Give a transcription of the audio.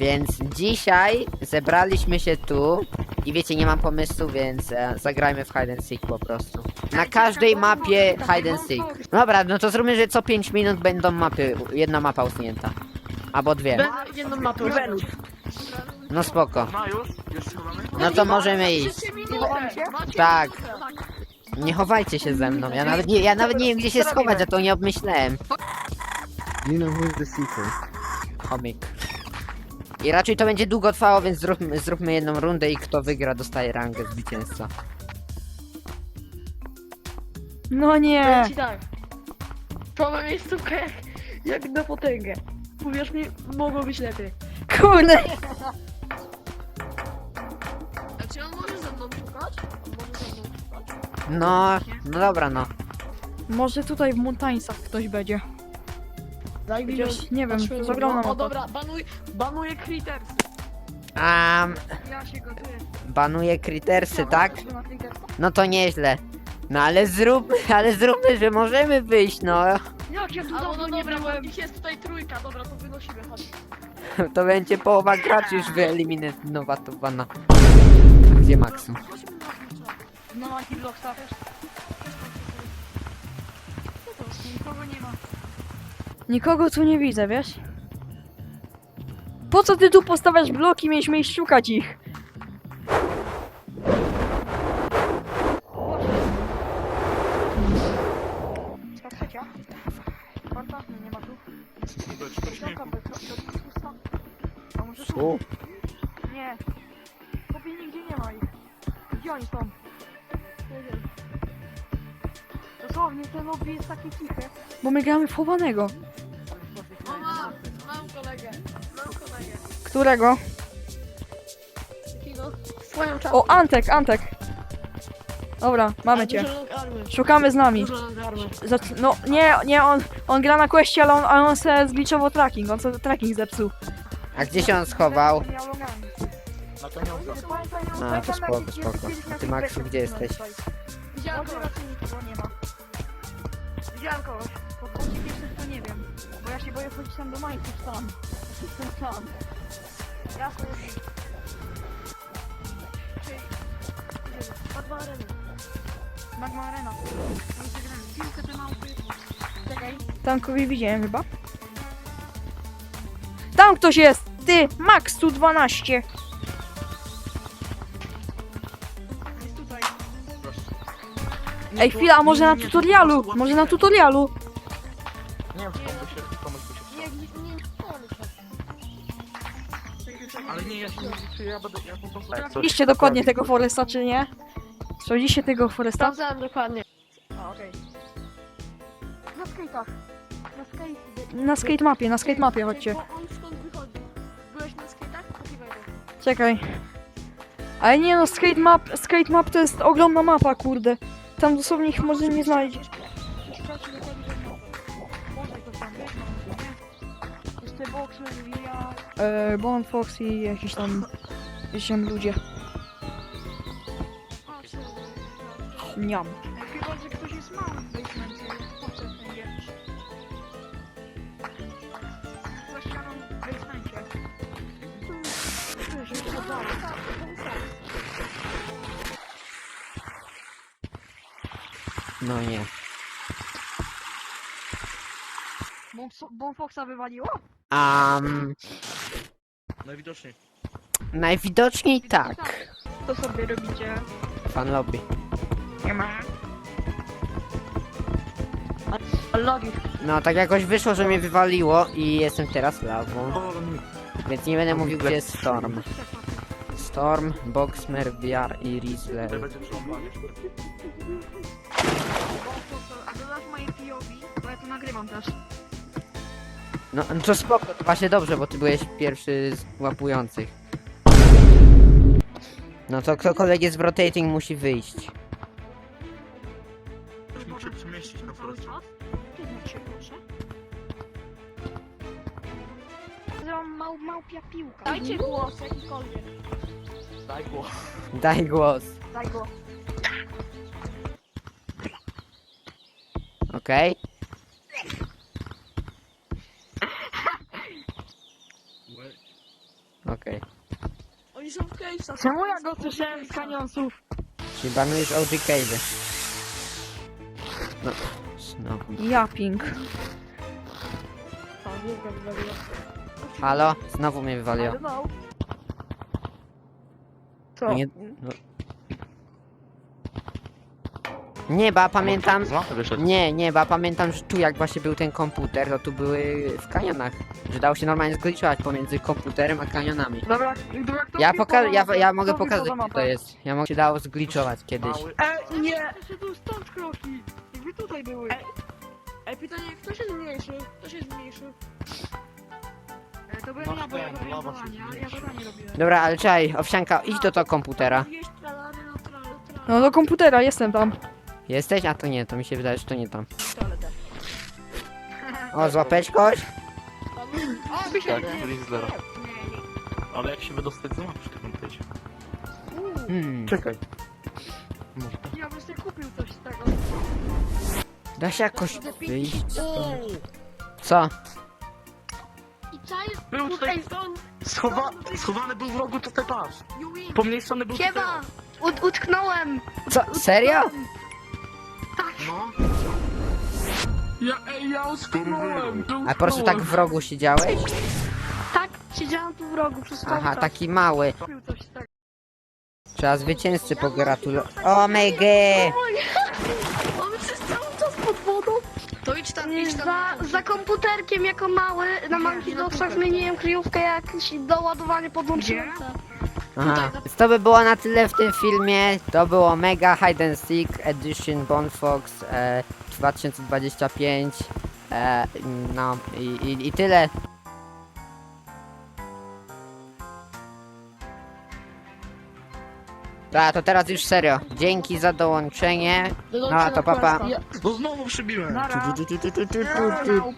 Więc dzisiaj zebraliśmy się tu i wiecie, nie mam pomysłu, więc e, zagrajmy w hide and seek po prostu. Na każdej mapie hide and seek. Dobra, no to zróbmy, że co 5 minut będą mapy, jedna mapa usunięta. Albo dwie. Bez jedną mapę, Wenus. No spoko. No już? Już schowamy? No to możemy iść. Tak. Nie chowajcie się ze mną. Ja nawet nie, ja nawet nie wiem gdzie się schować, a to nie obmyślałem. You know who's the seeker. Chomik. I raczej to będzie długo trwało, więc zróbmy, zróbmy jedną rundę i kto wygra dostaje rangę zwycięzca. No nie. Ci tak. To ma miejscówkę jak, jak na potęgę. Uwierz mi, mogło być lepiej. Kurde. A czy on może ze mną szukać? On może ze mną szukać? No, no dobra no. Może tutaj w Montańcach ktoś będzie. Daj mi Chociaż nie wiem, to ogromna O mapa. dobra, banuj, banuję Critters. Um, Ja się gotuję. banuje Crittersy, tak? No to nieźle. No ale zrób, ale zróbmy, że możemy wyjść, no. Jak ja tu no nie byłem. Ich jest tutaj trójka, dobra, to wynosimy, chodź. To będzie połowa graczy już wyeliminowana. Gdzie Maxu? No na Hilloxa też. Nikogo nie ma. Nikogo tu nie widzę, wiesz? Po co ty tu postawiasz bloki? Mieliśmy iść szukać ich. Czwarta? Nie. Kopii nigdzie nie ma ich. Gdzie oni są? Nie wiem. Dosłownie ten lobby jest takie ciche. Bo my gramy w chowanego. Kolegę. Mam kolegę. Którego? Takiego swoją czapkę. O, Antek, Antek. Dobra, mamy cię. Dużo long army. Szukamy z nami. Dużo long army. Zac- no, nie, nie, on, on gra na questie, ale on, ale on se zgliczował tracking, on sobie tracking zepsuł. A gdzie się on schował? Na koniądze. No to spoko, spoko. A ty Maxu gdzie jesteś? Widziałem kogoś widziałem kogoś. Po wchodzie pierwszych to nie wiem. Bo ja się boję wchodzić tam do Majków sam. Jestem sam. Jasne jest. Czyli... Magma Arena. Magma Arena. Tam zagramy. Piłkę te małpy. Czekaj. Tam kogoś widziałem chyba. Tam ktoś jest! Ty! Max 112! Ej, chwila, a może na tutorialu? Może na tutorialu? Nie wiem, komu by się, komuś by się Nie, nie, nie. nie. Ale nie, ja się nie czy ja będę, ja po prostu... Coś Sprawdziliście dokładnie tego Foresta, czy nie? Sprawdziliście tego Foresta? Sprawdzałem dokładnie. A, okej. Na skate'ach. Na skate. Na skate mapie, na skate mapie chodźcie. Bo on skąd wychodzi? Byłeś na skate'ach? Pokiwaj go. Czekaj. Ale nie no, skate map, skate map to jest ogromna mapa, kurde. Tam dosłownie ich może nie znaleźć. Sprawdźcie dokładnie to tam? Jeszcze Fox i jakiś tam... Jakiś tam ludzie. Niam. No nie. Bon Foxa wywaliło? Um, Najwidoczniej. najwidoczniej tak. Co sobie robicie? Fan lobby. Nie ma. Logi. No tak jakoś wyszło, że mnie wywaliło i jestem teraz lawą. Więc nie będę mówił gdzie jest Storm. Storm, Boxmer, VR i Rizzler. będzie. A dodasz moje POV? Bo ja to nagrywam też. No to spoko, to właśnie dobrze, bo ty byłeś pierwszy z łapujących. No to ktokolwiek jest w rotating musi wyjść. Ktoś mógł się przemieścić na forest. Przyznać się proszę. Zrobiłam mał, małpia piłka. Dajcie głos jakikolwiek. Daj głos. Daj głos. Daj go. Okej? Okej. Oni są w cave'ach. Czemu ja go słyszałem z kanionsów? Czyli banujesz OG Cave. No, znowu. Ja ping. Halo? Znowu mnie wywaliło. Co? Nie, no. nie, ba pamiętam. Z mapy wyszedł. Nie, nie, ba pamiętam, że tu jak właśnie był ten komputer, to tu były w kanionach. Że dało się normalnie zgliczować pomiędzy komputerem a kanionami. Dobra, dobra, kto Ja, poka ja, ja mogę pokazać, jak to mapę? jest. Ja mogę się dało zgliczować kiedyś. Mały. E, nie! Jeszcze tu stąd kroki. Jakby tutaj były. Ej. Pytanie, kto się zmniejszył? Kto się zmniejszył? To byłem ja, bo ja robiłem zadania, ja zadanie robiłem. Dobra, ale czekaj, owsianka, idź do tego komputera. No. No do komputera, jestem tam. Jesteś? A to nie, to mi się wydaje, że to nie tam. O, złapać kogoś? Tak, Grizzler. Ale jak się wydostać z mapy w tym momencie? Hmm. Czekaj. Ja bym sobie kupił coś z tego. Da się jakoś wyjść? Co? Był tutaj, schowa schowany był w rogu tutaj patrz. Pomniejszony był tutaj. Siema! Ut utknąłem! Co? Serio? No. Ja, ej, ja utknąłem! A po prostu tak w rogu siedziałeś? Tak, siedziałem tu w rogu przez cały Aha, czas. taki mały. Coś tego. Trzeba zwycięzcy pogratulować. O mega! Mamy przez cały czas pod wodą. To idź tam, idź tam. Za, za komputerkiem jako mały na Monkey Dogsach zmieniłem kryjówkę jakieś doładowanie podłączyłem. Aha. To by było na tyle w tym filmie. To było Mega Hide and Seek Edition Bonfox e, 2025. E, no i, i, i tyle. Tak, to teraz już serio. Dzięki za dołączenie. No, to papa. No znowu przybiłem. Nara. Tu, tu, tu, tu, tu, tu, tu, tu.